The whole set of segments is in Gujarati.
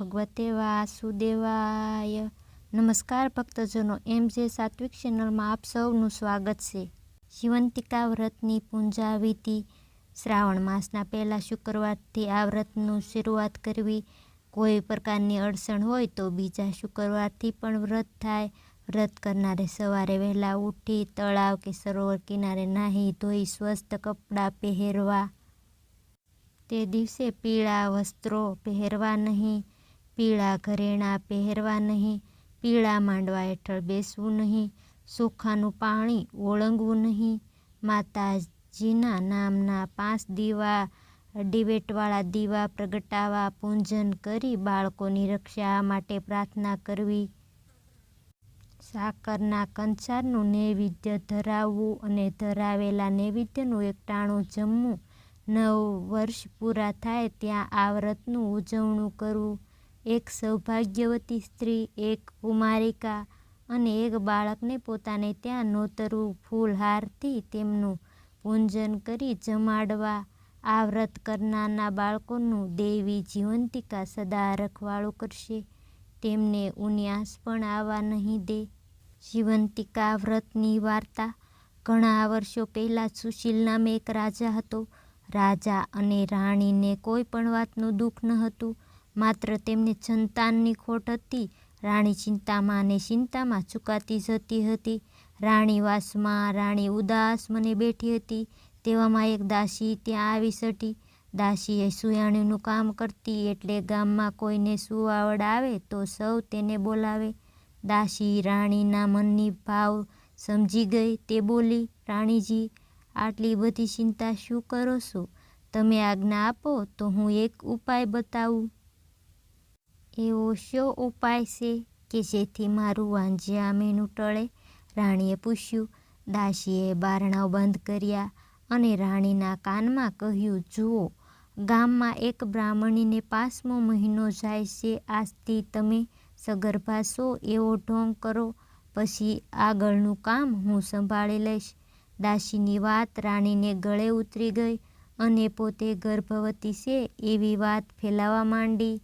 ભગવતે વાસુદેવાય નમસ્કાર ભક્તજનો, એમ જે સાત્વિક ચેનલમાં આપ સૌનું સ્વાગત છે. શિવંતિકા વ્રતની પૂજા વિધિ શ્રાવણ માસના પહેલા શુક્રવારથી આ વ્રતનું શરૂઆત કરવી કોઈ પ્રકારની અડચણ હોય તો બીજા શુક્રવારથી પણ વ્રત થાય. વ્રત કરનારે સવારે વહેલા ઉઠી, તળાવ કે સરોવર કિનારે નાહી, ધોઈ, સ્વસ્થ કપડાં પહેરવા. તે દિવસે પીળા વસ્ત્રો પહેરવા નહીં. પીળા ઘરેણાં પહેરવા નહીં, પીળા માંડવા હેઠળ બેસવું નહીં, સુખાનું પાણી ઓળંગવું નહીં, માતાજીના નામના પાંચ દીવા, ડિબેટવાળા દીવા પ્રગટાવવા, પૂજન કરી બાળકોની રક્ષા માટે પ્રાર્થના કરવી. સાકરના કંસારનું નૈવેદ્ય ધરાવવું અને ધરાવેલા નૈવેદ્યનું એકટાણું જમવું નવ વર્ષ પૂરા થાય ત્યાં આ વ્રતનું ઉજવણું કરવું. એક સૌભાગ્યવતી સ્ત્રી, એક કુમારિકા અને એક બાળકને પોતાને ત્યાં નોતરવું ફૂલહારથી તેમનું પૂજન કરી જમાડવા આ વ્રત કરનારના બાળકોનું દેવી જીવંતિકા સદા રખવાળું કરશે. તેમને ઉન્યાસ પણ આવવા નહીં દે. જીવંતિકા વ્રતની વાર્તા. ઘણા વર્ષો પહેલાં સુશીલ નામે એક રાજા હતો. રાજા અને રાણીને કોઈ પણ વાતનું દુઃખ ન હતું. માત્ર તેમની સંતાનની ખોટ હતી, રાણી ચિંતામાં અને ચિંતામાં ચૂકાતી જતી હતી. રાણી વાસમાં, રાણી ઉદાસ મને બેઠી હતી, તેવામાં એક દાસી ત્યાં આવી સટી. દાસીએ સુયાણીનું કામ કરતી એટલે ગામમાં કોઈને સુવાવડ આવે તો સૌ તેને બોલાવે. દાસી રાણીના મનની ભાવ સમજી ગઈ, તે બોલી, રાણીજી, આટલી બધી ચિંતા શું કરો છો? તમે આજ્ઞા આપો તો હું એક ઉપાય બતાવું. એવો શો ઉપાય છે કે જેથી મારું વાંજિયા મેનું ટળે રાણીએ પૂછ્યું, દાસીએ બારણાઓ બંધ કર્યા અને રાણીના કાનમાં કહ્યું, જુઓ, ગામમાં એક બ્રાહ્મણીને પાંચમો મહિનો જાય છે. આજથી તમે સગર્ભા છો એવો ઢોંગ કરો, પછી આગળનું કામ હું સંભાળી લઈશ. દાસીની વાત રાણીને ગળે ઉતરી ગઈ અને પોતે ગર્ભવતી છે એવી વાત ફેલાવા માંડી.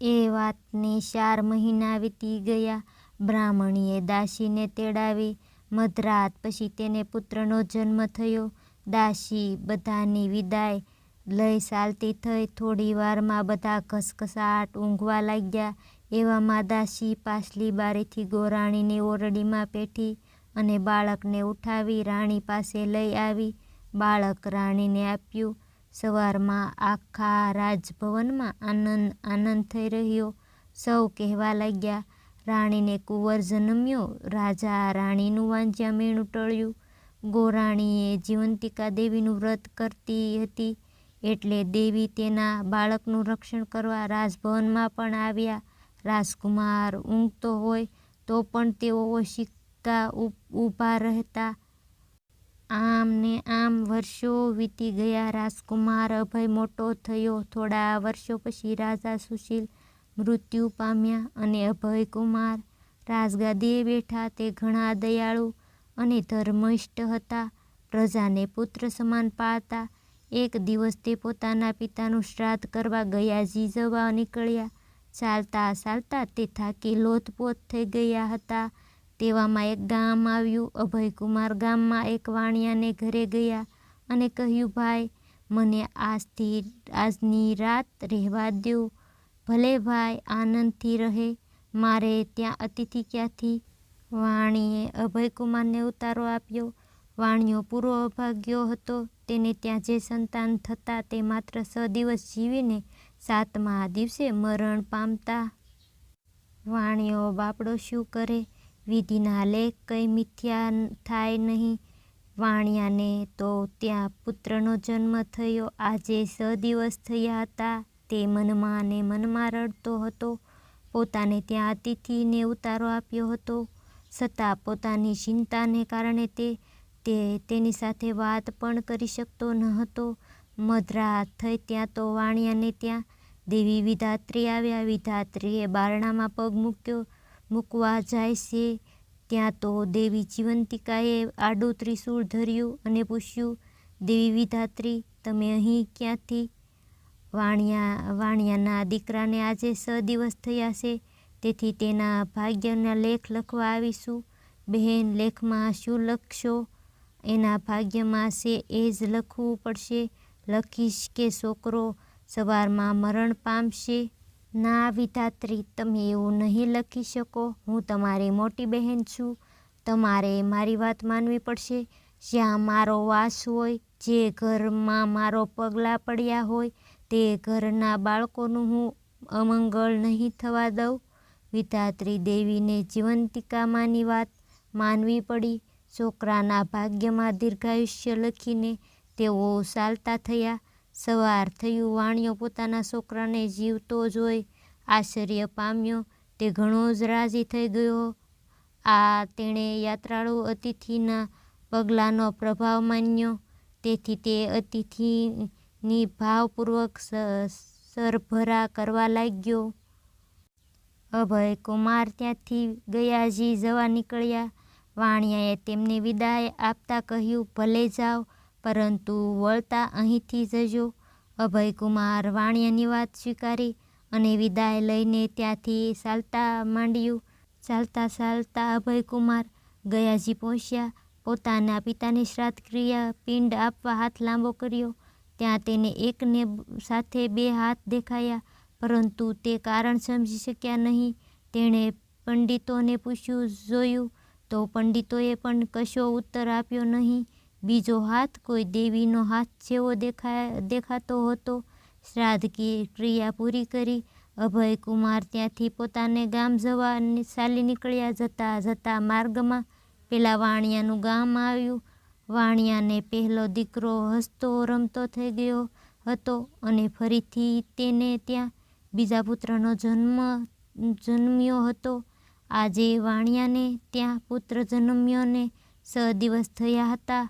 એ વાતને ચાર મહિના વીતી ગયા. બ્રાહ્મણીએ દાસીને તેડાવી મધરાત પછી તેને પુત્રનો જન્મ થયો. દાસી બધાની વિદાય લઈ ચાલતી થઈ. થોડી વારમાં બધા ઘસઘસાટ ઊંઘવા લાગ્યા. એવામાં દાસી પાછલી બારીથી ગોરાણીને ઓરડીમાં પેઠી અને બાળકને ઉઠાવી રાણી પાસે લઈ આવી. બાળક રાણીને આપ્યું. સવારમાં આખા રાજભવનમાં આનંદ આનંદ થઈ રહ્યો. સૌ કહેવા લાગ્યા, રાણીને કુંવર જન્મ્યો, રાજા રાણીનું વાંચ્યા મેણું ટળ્યું ગોરાણીએ જીવંતિકા દેવીનું વ્રત કરતી હતી, એટલે દેવી તેના બાળકનું રક્ષણ કરવા રાજભવનમાં પણ આવ્યા. રાજકુમાર ઊંઘતો હોય તો પણ તેઓ શીખતા ઊભા રહેતા આમ ને આમ વર્ષો વીતી ગયા. રાજકુમાર અભય મોટો થયો. થોડા વર્ષો પછી રાજા સુશીલ મૃત્યુ પામ્યા અને અભયકુમાર રાજગાદીએ બેઠા. તે ઘણા દયાળુ અને ધર્મિષ્ઠ હતા. પ્રજાને પુત્ર સમાન પાળતા. એક દિવસ તે પોતાના પિતાનું શ્રાદ્ધ કરવા ગયા જવા નીકળ્યા. ચાલતા ચાલતા તે થાકી લોથપોથ થઈ ગયા હતા. તેવામાં એક ગામ આવ્યું, અભયકુમાર ગામમાં એક વાણિયાને ઘરે ગયા અને કહ્યું, ભાઈ, મને આજથી, આજની રાત રહેવા દો ભલે ભાઈ, આનંદથી રહે. મારે ત્યાં અતિથિ ક્યાંથી? વાણીએ અભયકુમારને ઉતારો આપ્યો. વાણિયો પૂરો અભાગ્યો હતો. તેને ત્યાં જે સંતાન થતા તે માત્ર સ દિવસ જીવીને સાતમા દિવસે મરણ પામતા. વાણિયો બાપડો શું કરે? વિધિના લેખ કંઈ મિથ્યા થાય નહીં. વાણિયાને તો ત્યાં પુત્રનો જન્મ થયો. આજે સ દિવસ થયા હતા. તે મનમાં ને મનમાં રડતો હતો. પોતાને ત્યાં અતિથિને ઉતારો આપ્યો હતો. છતાં પોતાની ચિંતાને કારણે તે તે તેની સાથે વાત પણ કરી શકતો ન હતો. મધરાત થઈ ત્યાં તો વાણિયાને ત્યાં દેવી વિધાત્રી આવ્યા. વિધાત્રીએ બારણામાં પગ મૂક્યો. મૂકવા જાય છે. ત્યાં તો દેવી જીવંતિકાએ આડું ત્રિશૂળ ધર્યું અને પૂછ્યું, દેવી વિધાત્રી, તમે અહીં ક્યાંથી? વાણિયા, વાણિયાના દીકરાને આજે સ દિવસ થયા છે. તેથી તેના ભાગ્યના લેખ લખવા આવીશું. બહેન, લેખમાં શું લખશો? એના ભાગ્યમાં છે એ જ લખવું પડશે. લખીશ કે છોકરો સવારમાં મરણ પામશે. ના વિધાત્રી, તમે એવું નહીં લખી શકો. હું તમારી મોટી બહેન છું. તમારે મારી વાત માનવી પડશે. જ્યાં મારો વાસ હોય, જે ઘરમાં મારો પગલાં પડ્યા હોય, તે ઘરના બાળકોનું હું અમંગળ નહીં થવા દઉં. વિધાત્રી દેવીને જીવંતિકામાંની વાત માનવી પડી. છોકરાના ભાગ્યમાં દીર્ઘાયુષ્ય લખીને તેઓ ચાલતા થયા. સવાર થયું વાણિયો પોતાના છોકરાને જીવતો જોઈ આશ્ચર્ય પામ્યો, તે ઘણો જ રાજી થઈ ગયો. આ તેણે યાત્રાળુ અતિથિના પગલાંનો પ્રભાવ માન્યો. તેથી તે અતિથિની ભાવપૂર્વક સરભરા કરવા લાગ્યો. અભય કુમાર ત્યાંથી ગયાજી જવા નીકળ્યા. વાણિયાએ તેમને વિદાય આપતા કહ્યું, ભલે જાઓ પરંતુ વળતા અહીંથી જજો. અભયકુમાર વાણિયાની વાત સ્વીકારી અને વિદાય લઈને ત્યાંથી ચાલતા માંડ્યું. ચાલતા ચાલતા અભયકુમાર ગયાજી પહોંચ્યા. પોતાના પિતાની શ્રાદ્ધ ક્રિયા પિંડ આપવા હાથ લાંબો કર્યો. ત્યાં તેને એકને સાથે બે હાથ દેખાયા, પરંતુ તે કારણ સમજી શક્યા નહીં. તેણે પંડિતોને પૂછ્યું, જોયું? તો પંડિતોએ પણ કશો ઉત્તર આપ્યો નહીં. બીજો હાથ કોઈ દેવીનો હાથ જેવો દેખા દેખાતો હતો. શ્રાદ્ધ ક્રિયા પૂરી કરી. અભયકુમાર ત્યાંથી પોતાને ગામ જવા ચાલી નીકળ્યા જતા જતા માર્ગમાં પેલા વાણિયાનું ગામ આવ્યું. વાણિયાને પહેલો દીકરો હસતો રમતો થઈ ગયો હતો અને ફરીથી તેને ત્યાં બીજા પુત્રનો જન્મ, જન્મ્યો હતો. આજે વાણિયાને ત્યાં પુત્ર જન્મ્યોને છ દિવસ થયા હતા.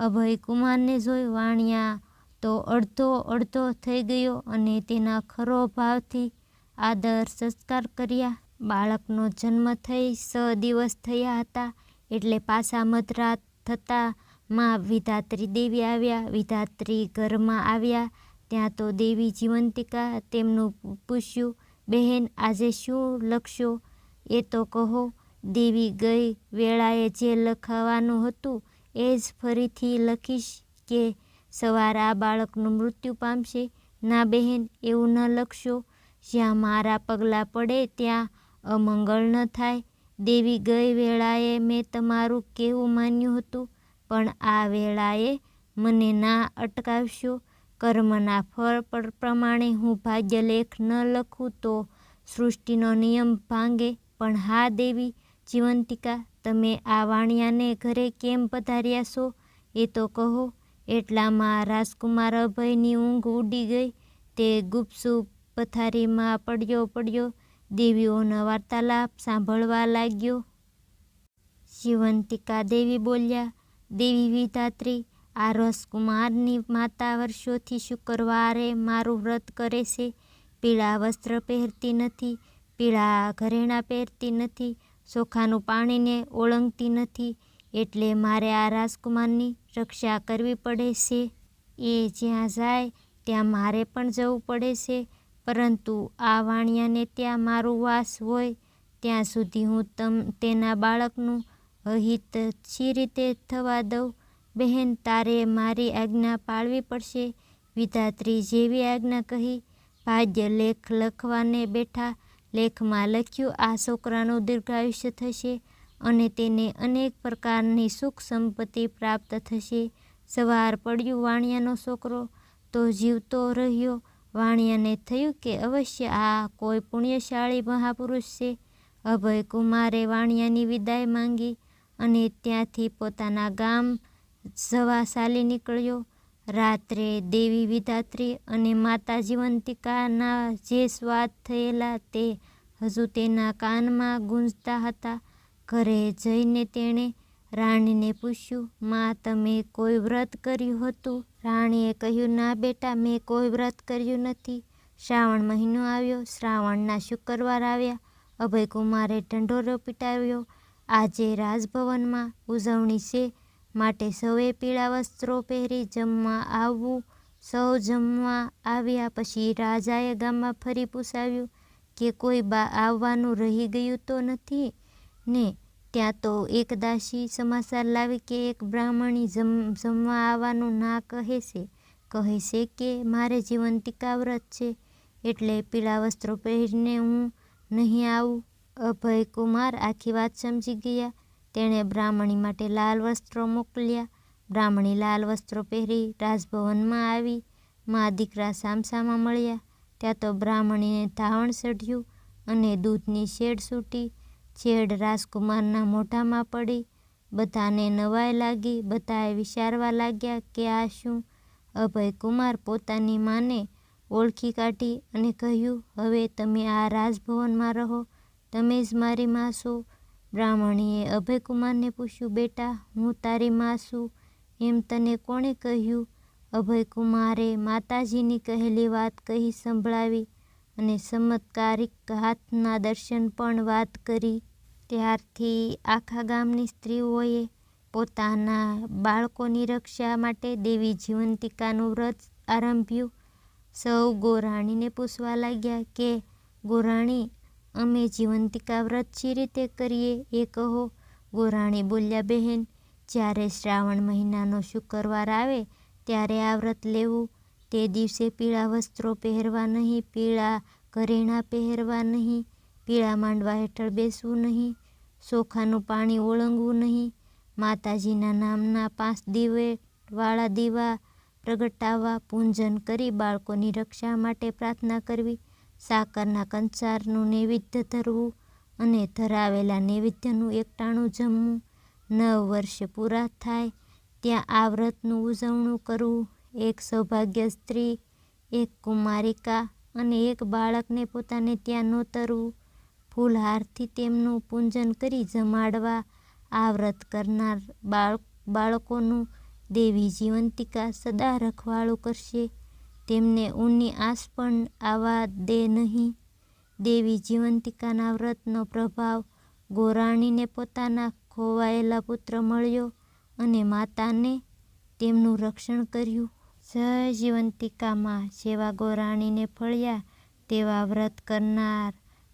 અભયકુમારને જોઈ વાણિયા તો અડધો અડધો થઈ ગયો અને તેના ખરો ભાવથી આદર સંસ્કાર કર્યા. બાળકનો જન્મ થઈ સ દિવસ થયા હતા એટલે પાછા મધરાત થતાં માં વિધાત્રી દેવી આવ્યા. વિધાત્રી ઘરમાં આવ્યા. ત્યાં તો દેવી જીવંતિકા તેમનું પૂછ્યું, બહેન, આજે શું લખશો? એ તો કહો, દેવી ગઈ વેળાએ જે લખવાનું હતું એ જ ફરીથી લખીશ કે સવાર આ બાળકનું મૃત્યુ પામશે. ના બહેન, એવું ન લખશો. જ્યાં મારા પગલાં પડે ત્યાં અમંગળ ન થાય. દેવી ગઈ વેળાએ મેં તમારું કેવું માન્યું હતું, પણ આ વેળાએ મને ના અટકાવશો. કર્મના ફળ પ્રમાણે હું ભાગ્યલેખ ન લખું તો સૃષ્ટિનો નિયમ ભાંગે. પણ હા દેવી, જીવંતિકા તમે આ વાણિયાને ઘરે કેમ પધાર્યા છો? એ તો કહો. એટલામાં રાજકુમાર અભયની ઊંઘ ઉડી ગઈ. તે ગુપસુપ પથારીમાં પડ્યો પડ્યો. દેવીઓનો વાર્તાલાપ સાંભળવા લાગ્યો. શિવંતિકા દેવી બોલ્યા, દેવી વિધાત્રી, આ રસકુમારની માતા વર્ષોથી શુક્રવારે મારું વ્રત કરે છે. પીળા વસ્ત્ર પહેરતી નથી, પીળા ઘરેણાં પહેરતી નથી ચોખાનું પાણીને ઓળંગતી નથી, એટલે મારે આ રાજકુમારની રક્ષા કરવી પડે છે. એ જ્યાં જાય, ત્યાં મારે પણ જવું પડે છે. પરંતુ આ વાણિયાને ત્યાં મારું વાસ હોય, ત્યાં સુધી હું તમ, તેના બાળકનું અહિત છી રીતે થવા દઉં? બહેન, તારે મારી આજ્ઞા પાળવી પડશે. વિધાત્રી જેવી આજ્ઞા કહી, ભાગ્ય લેખ લખવાને બેઠા લેખમાં લખ્યું, આ છોકરાનું દીર્ઘાયુષ્ય થશે અને તેને અનેક પ્રકારની સુખ સંપત્તિ પ્રાપ્ત થશે. સવાર પડ્યું વાણિયાનો છોકરો, તો જીવતો રહ્યો. વાણિયાને થયું કે અવશ્ય આ કોઈ પુણ્યશાળી મહાપુરુષ છે. અભય કુમારે વાણિયાની વિદાય માંગી અને ત્યાંથી પોતાના ગામ જવા ચાલી નીકળ્યો. રાત્રે, દેવી વિધાત્રી અને માતા જીવંતિકાના જે સ્વાદ થયેલા તે હજુ તેના કાનમાં ગુંજતા હતા. ઘરે જઈને તેણે રાણીને પૂછ્યું, માં, તમે કોઈ વ્રત કર્યું હતું? રાણીએ કહ્યું, ના બેટા, મેં કોઈ વ્રત કર્યું નથી. શ્રાવણ મહિનો આવ્યો, શ્રાવણના શુક્રવાર આવ્યા. અભયકુમારે ઢંઢોરો પીટાવ્યો. આજે રાજભવનમાં ઉજવણી છે. માટે સૌએ પીળા વસ્ત્રો પહેરી જમવા આવવું. સૌ જમવા આવ્યા પછી રાજાએ ગામમાં ફરી પૂછાવ્યું કે કોઈ બા આવવાનું રહી ગયું તો નથી? ને ત્યાં તો એક દાસી સમાચાર લાવી કે એક બ્રાહ્મણી જમ જમવા આવવાનું ના કહે છે. કહે છે કે મારે જીવન વ્રત છે, એટલે પીળા વસ્ત્રો પહેરીને હું નહીં આવું. અભયકુમાર આખી વાત સમજી ગયા. તેણે બ્રાહ્મણી માટે લાલ વસ્ત્રો મોકલ્યા. બ્રાહ્મણી લાલ વસ્ત્રો પહેરી રાજભવનમાં આવી. મા દીકરા સામસામાં મળ્યા. ત્યાં તો બ્રાહ્મણીને ધાવણ ચઢ્યું અને દૂધની શેડ છૂટી છેડ રાજકુમારના મોઢામાં પડી. બધાને નવાઈ લાગી. બધાએ વિચારવા લાગ્યા કે આ શું? અભયકુમાર પોતાની માને ઓળખી કાઢી અને કહ્યું, હવે તમે આ રાજભવનમાં રહો. તમે જ મારી માં છો બ્રાહ્મણીએ અભયકુમારને પૂછ્યું, બેટા, હું તારી માં છું એમ તને કોણે કહ્યું? અભયકુમારે માતાજીની કહેલી વાત કહી સંભળાવી અને ચમત્કારિક હાથના દર્શન પણ વાત કરી. ત્યારથી આખા ગામની સ્ત્રીઓએ પોતાના બાળકોની રક્ષા માટે દેવી જીવંતિકાનું વ્રત આરંભ્યું. સૌ ગોરાણીને પૂછવા લાગ્યા કે, ગોરાણી અમે જીવંતિકા વ્રત શી રીતે કરીએ એ કહો. ગોરાણી બોલ્યા, બહેન, જ્યારે શ્રાવણ મહિનાનો શુક્રવાર આવે ત્યારે આ વ્રત લેવું. તે દિવસે પીળા વસ્ત્રો પહેરવા નહીં, પીળા ઘરેણાં પહેરવા નહીં, પીળા માંડવા હેઠળ બેસવું નહીં ચોખાનું પાણી ઓળંગવું નહીં, માતાજીના નામના પાંચ દિવે વાળા દીવા પ્રગટાવવા, પૂંજન કરી બાળકોની રક્ષા માટે પ્રાર્થના કરવી. સાકરના કંસારનું નૈવેદ્ય ધરવું અને ધરાવેલા નૈવેદ્યનું એકટાણું જમવું. નવ વર્ષ પૂરા થાય, ત્યાં આ વ્રતનું ઉજવણું કરવું. એક સૌભાગ્ય સ્ત્રી, એક કુમારિકા અને એક બાળકને પોતાને ત્યાં નોતરવું ફૂલહારથી તેમનું પૂજન કરી જમાડવા આ વ્રત કરનાર બાળ બાળકોનું દેવી જીવંતિકા સદા રખવાળું કરશે. તેમને ઊની આંસ પણ આવવા દે નહીં. દેવી જીવંતિકાના વ્રતનો પ્રભાવ ગોરાણીને પોતાના ખોવાયેલા પુત્ર મળ્યો અને માતાને તેમનું રક્ષણ કર્યું. જય જીવંતિકામાં જેવા ગોરાણીને ફળ્યા તેવા વ્રત કરનાર,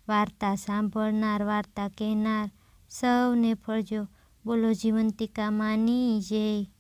વાર્તા સાંભળનાર, વાર્તા કહેનાર સૌને ફળજો. બોલો જીવંતિકા માની જય.